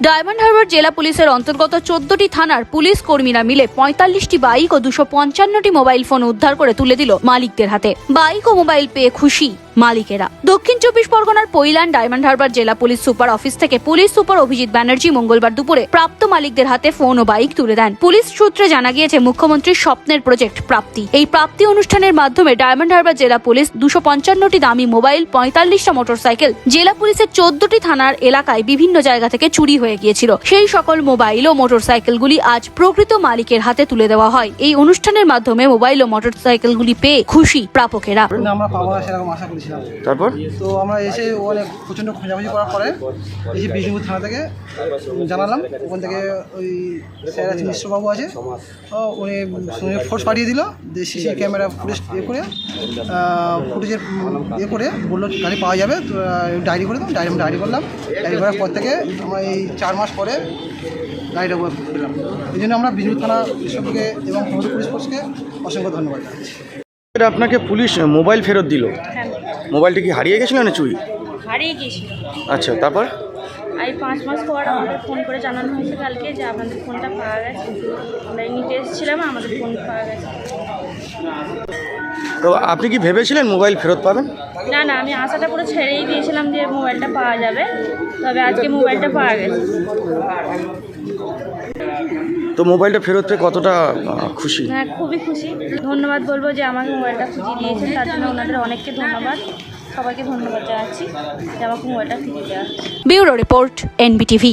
Diamond Harbour জেলা পুলিশের অন্তর্গত চোদ্দটি থানার পুলিশ কর্মীরা মিলে পঁয়তাল্লিশটি বাইক ও দুশো পঞ্চান্নটি মোবাইল ফোন উদ্ধার করে তুলে দিল মালিকদের হাতে। বাইক ও মোবাইল পেয়ে খুশি। মালিকেরা। দক্ষিণ চব্বিশ পরগনার পৈলান ডায়মন্ড হারবার জেলা পুলিশ সুপার অফিস থেকে পুলিশ সুপার অভিজিৎ ব্যানার্জি মঙ্গলবার দুপুরে প্রাপ্ত মালিকদের হাতে ফোন ও বাইক তুলে দেন। পুলিশ সূত্রে জানা গিয়েছে মুখ্যমন্ত্রীর স্বপ্নের প্রজেক্ট প্রাপ্তি। এই প্রাপ্তি অনুষ্ঠানের মাধ্যমে ডায়মন্ড হারবার জেলা পুলিশ দুশো পঞ্চান্নটি দামি মোবাইল, পঁয়তাল্লিশটা মোটরসাইকেল, জেলা পুলিশের চোদ্দটি থানার এলাকায় বিভিন্ন জায়গা থেকে চুরি হয়ে গিয়েছিল। সেই সকল মোবাইল ও মোটরসাইকেলগুলি আজ প্রকৃত মালিকের হাতে তুলে দেওয়া হয়। এই অনুষ্ঠানের মাধ্যমে মোবাইল ও মোটরসাইকেলগুলি পেয়ে খুশি প্রাপকেরা। আমরা পাবো সেরকম আশা করেছিলাম তারপর? তো আমরা এসে অনেক প্রচণ্ড খোঁজাখুঁজি করার পরে এসে বিষ্ণুপুর থানা থেকে জানালাম। ওখান থেকে ওই স্যার আছে মিশ্রবাবু আছে। উনি ফোর্স পাঠিয়ে দিল যে সিসি ক্যামেরা ফুটেজ ইয়ে করে ফুটেজের ইয়ে করে বলল গাড়ি পাওয়া যাবে তো ডায়েরি করে দাও ডায়েরি ডায়েরি করলাম। ডায়েরি করার পর থেকে আমরা এই চার মাস পরে গাড়িটা পেলাম। এই জন্য আমরা বিষ্ণুপুর থানা কৃষককে এবং পুলিশ ফোর্সকে অসংখ্য ধন্যবাদ জানাচ্ছি। আপনাকে পুলিশ মোবাইল ফেরত দিল? মোবাইলটি কি হারিয়ে গেছিল না চুরি? হারিয়ে গিয়েছিল। আচ্ছা তারপর? এই পাঁচ মাস পর আমাদের ফোন করে জানানো হয়েছে কালকে যে আপনাদের ফোনটা পাওয়া গেছে। আমরা নিতে এসেছিলাম আমাদের ফোন পাওয়া গেছে। তো আপনি কি ভেবেছিলেন মোবাইল ফেরত পাবেন? না না আমি আশাটা পুরো ছেড়েই দিয়েছিলাম যে মোবাইলটা পাওয়া যাবে। তবে আজকে মোবাইলটা পাওয়া গেছে। তো মোবাইলটা ফেরত পেয়ে কতটা খুশি? হ্যাঁ খুবই খুশি। ধন্যবাদ বলব যে আমাকে মোবাইলটা খুঁজে দিয়েছেন। তার জন্য ওনাদের অনেককে ধন্যবাদ। সবাইকে ধন্যবাদ জানাচ্ছি যে আমাকে মোবাইলটা ফিরিয়ে দেওয়া ব্যুরো রিপোর্ট এনবিটিভি।